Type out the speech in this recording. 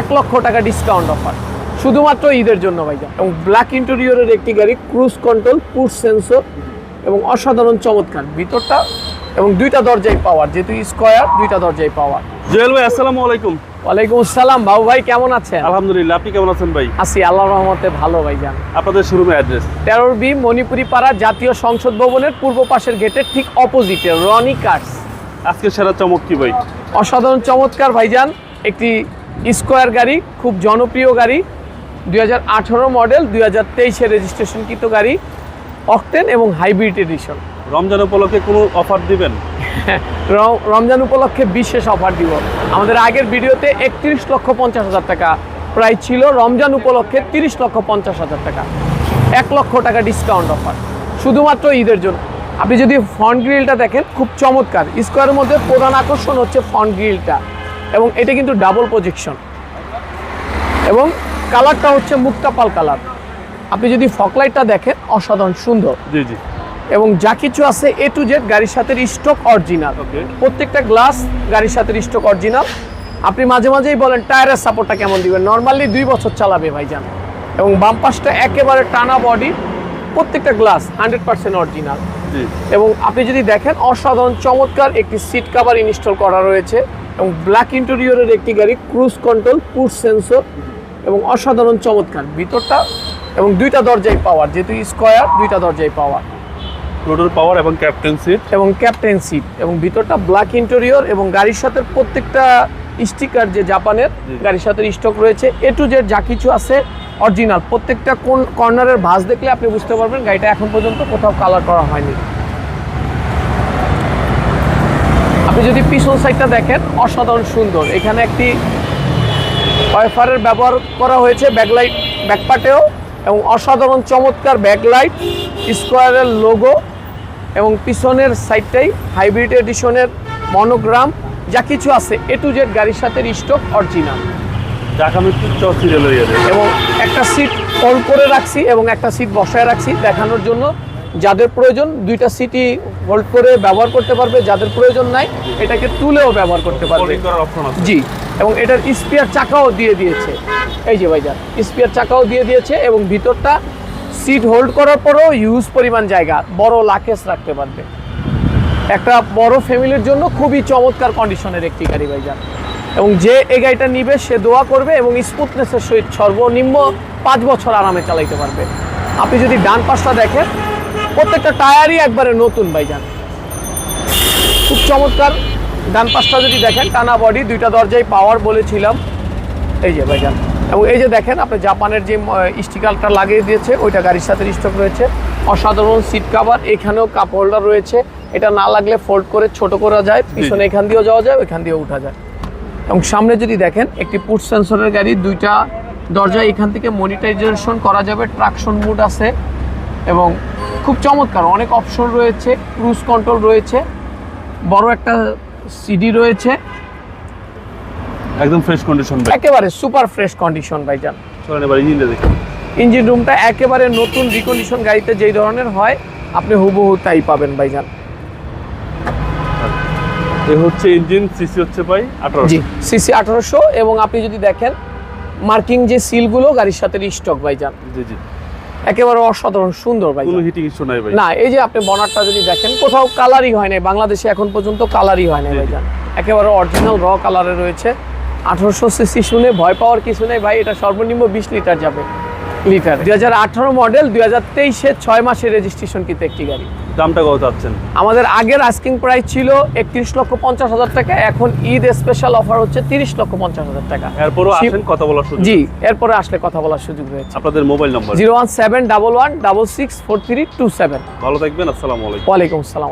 এক লক্ষ টাকা ডিসকাউন্ট অফার শুধুমাত্র ঈদের জন্য ভাইজান। এবং ব্ল্যাক ইন্টেরিয়রের একটি গাড়ি ক্রুজ কন্ট্রোল পুশ সেন্সর এবং অসাধারণ চমৎকার ভিতরটা এবং দুইটা দরজায় পাওয়ার যেহেতু স্কোয়ার দুইটা দরজায় পাওয়ার জুয়েল ভাই আসসালামু আলাইকুম। ওয়ালাইকুম আসসালাম। বাবু ভাই কেমন আছেন? আলহামদুলিল্লাহ আপনি কেমন আছেন ভাই? আছি আল্লাহ রহমতে ভালো ভাই ভাইজান। আপনাদের শোরুমের অ্যাড্রেস তেরোর বি মণিপুরি পাড়া জাতীয় সংসদ ভবনের পূর্ব পাশের গেটের ঠিক অপোজিটে রনি কার্স আজকে সেরা চমক কি ভাই? অসাধারণ চমৎকার ভাইজান। একটি স্কোয়ার গাড়ি খুব জনপ্রিয় গাড়ি দু হাজার আঠেরো মডেল দুই হাজার তেইশে রেজিস্ট্রেশনকৃত গাড়ি অকটেন এবং হাইব্রিড এডিশন। রমজান উপলক্ষে কোনো অফার দিবেন? রমজান উপলক্ষে বিশেষ অফার দিব। আমাদের আগের ভিডিওতে একত্রিশ লক্ষ পঞ্চাশ হাজার টাকা প্রায় ছিল রমজান উপলক্ষে তিরিশ লক্ষ পঞ্চাশ হাজার টাকা। এক লক্ষ টাকা ডিসকাউন্ট অফার শুধুমাত্র ঈদের জন্য। আপনি যদি ফ্রন্ট গ্রিলটা দেখেন খুব চমৎকার। স্কোয়ারের মধ্যে প্রধান আকর্ষণ হচ্ছে ফ্রন্ট গ্রিলটা এবং এটা কিন্তু ডাবল প্রজেকশন এবং কালারটা হচ্ছে মুক্তাপাল কালার আপনি যদি ফকলাইটটা দেখেন অসাধারণ সুন্দর। জি জি। এবং যা কিছু আছে এ টু জেড গাড়ির সাথে স্টক অরিজিনাল প্রত্যেকটা গ্লাস গাড়ির সাথে স্টক অরিজিনাল আপনি মাঝে মাঝেই বলেন টায়ারের সাপোর্টটা কেমন দিবেন? নর্মালি দুই বছর চালাবে ভাই ভাইজান। এবং বাম পাশটা একেবারে টানা বডি প্রত্যেকটা গ্লাস হান্ড্রেড পার্সেন্ট অরিজিনাল এবং আপনি যদি দেখেন অসাধারণ চমৎকার একটি সিট কাভার ইনস্টল করা রয়েছে। এবং ব্ল্যাক ইন্টেরিয়রের একটি গাড়ি ক্রুজ কন্ট্রোল পুশ সেন্সর এবং অসাধারণ চমৎকার। ভিতরটা এবং দুইটা দরজায় পাওয়ার যেহেতু স্কোয়ার দুইটা দরজায় পাওয়ার। রোডের পাওয়ার এবং ক্যাপ্টেন সিট এবং ক্যাপ্টেন সিট এবং ভিতরটা ব্ল্যাক ইন্টেরিয়র এবং গাড়ির সাথে প্রত্যেকটা স্টিকার যে জাপানের গাড়ির সাথে স্টক রয়েছে এ টু জেড যা কিছু আছে অরিজিনাল প্রত্যেকটা কোন কর্নারের ভাঁজ দেখলে আপনি বুঝতে পারবেন গাড়িটা এখন পর্যন্ত কোথাও কালার করা হয়নি। আপনি যদি পিছন সাইডটা দেখেন অসাধারণ সুন্দর। এখানে একটি ওয়াইফারের ব্যবহার করা হয়েছে ব্যাকলাইট ব্যাকপাটেও এবং অসাধারণ চমৎকার ব্যাকলাইট স্কোয়ারের লোগো এবং পিছনের সাইডটাই হাইব্রিড এডিশনের মনোগ্রাম যা কিছু আছে এ টু জেড গাড়ির সাথে স্টক অরিজিনাল এবং একটা সিট হোল্ড করে রাখছি এবং একটা সিট বসায় রাখছি দেখানোর জন্য। যাদের প্রয়োজন দুইটা সিটি হোল্ড করে ব্যবহার করতে পারবে যাদের প্রয়োজন নাই এটাকে তুলেও ব্যবহার করতে পারবে। জি এবং এটার স্পিয়ার চাকাও দিয়ে দিয়েছে। এই যে ভাইজান স্পিয়ার চাকাও দিয়ে দিয়েছে এবং ভিতরটা সিট হোল্ড করার পরেও ইউজ পরিমাণ জায়গা বড় লাকেজ রাখতে পারবে। একটা বড় ফ্যামিলির জন্য খুবই চমৎকার কন্ডিশনের একটি গাড়ি ভাইজান। এবং যে এই গাড়িটা নিবে সে দোয়া করবে এবং স্মুথনেসের সহিত সর্বনিম্ন পাঁচ বছর আরামে চালাইতে পারবে। আপনি যদি ডান পাশটা দেখেন প্রত্যেকটা টায়ারই একবারে নতুন ভাইজান। খুব চমৎকার। ডান পাশটা যদি দেখেন টানা বডি দুইটা দরজায় পাওয়ার বলেছিলাম। এই যে ভাইজান। এবং এই যে দেখেন আপনি জাপানের যে স্টিকারটা লাগিয়ে দিয়েছে ওইটা গাড়ির সাথে স্টক রয়েছে। অসাধারণ সিট কাভার এখানেও কাপ হোল্ডার রয়েছে। এটা না লাগলে ফোল্ড করে ছোট করা যায় পিছনে এখান দিয়েও যাওয়া যায় ওইখান দিয়েও উঠা যায়। এবং সামনে যদি দেখেন একটি পুট সেন্সরের গাড়ি দুইটা দরজা এখান থেকে মনিটাইজেশন করা যাবে ট্রাকশন মুড আছে। এবং খুব চমৎকার অনেক অপশন রয়েছে ক্রুজ কন্ট্রোল রয়েছে বড় একটা সিডি রয়েছে। একদম ফ্রেশ কন্ডিশন ভাই। একেবারে সুপার ফ্রেশ কন্ডিশন ভাইজান। চলেন এবার ইঞ্জিনটা দেখি। ইঞ্জিন রুমটা একেবারে নতুন রিকন্ডিশন গাড়িতে যেই ধরনের হয় আপনি হুবহু তাই পাবেন ভাইজান। এ হচ্ছে ইঞ্জিন সিসি হচ্ছে ভাই আঠারো জি সিসি আঠারোশো এবং আপনি যদি দেখেন মার্কিং যে সিলগুলো গাড়ির সাথে স্টক ভাইজান। জি জি। একেবারে অসাধারণ সুন্দর ভাই। কোনো হিটিং ইস্যু নাই ভাই। না এই যে আপনি বনারটা যদি দেখেন কোথাও কালারই হয় নাই বাংলাদেশে এখন পর্যন্ত কালারই হয় নাই। ভাইজান। একেবারে অরিজিনাল র কালারে রয়েছে। আঠারোশো সিসি শুনে ভয় পাওয়ার কিছু নেই ভাই এটা সর্বনিম্ন বিশ লিটার যাবে। লিটার। দুই হাজার আঠারো মডেল দু হাজার তেইশের ছয় মাসের রেজিস্ট্রেশন কিন্তু একটি গাড়ি। দামটা কত চাচ্ছেন? আমাদের আগের আস্কিং প্রাইস ছিল একত্রিশ লক্ষ পঞ্চাশ হাজার টাকা এখন ঈদ স্পেশাল অফার হচ্ছে তিরিশ লক্ষ পঞ্চাশ হাজার টাকা। এরপরও শিব- আসেন কথা বলার সুযোগ জি এরপরে আসলে কথা বলার সুযোগ রয়েছে। আপনাদের mobile number zero one seven double one double six four three two seven. ভালো থাকবেন আসসালামু আলাইকুম। ওয়ালাইকুম আসসালাম।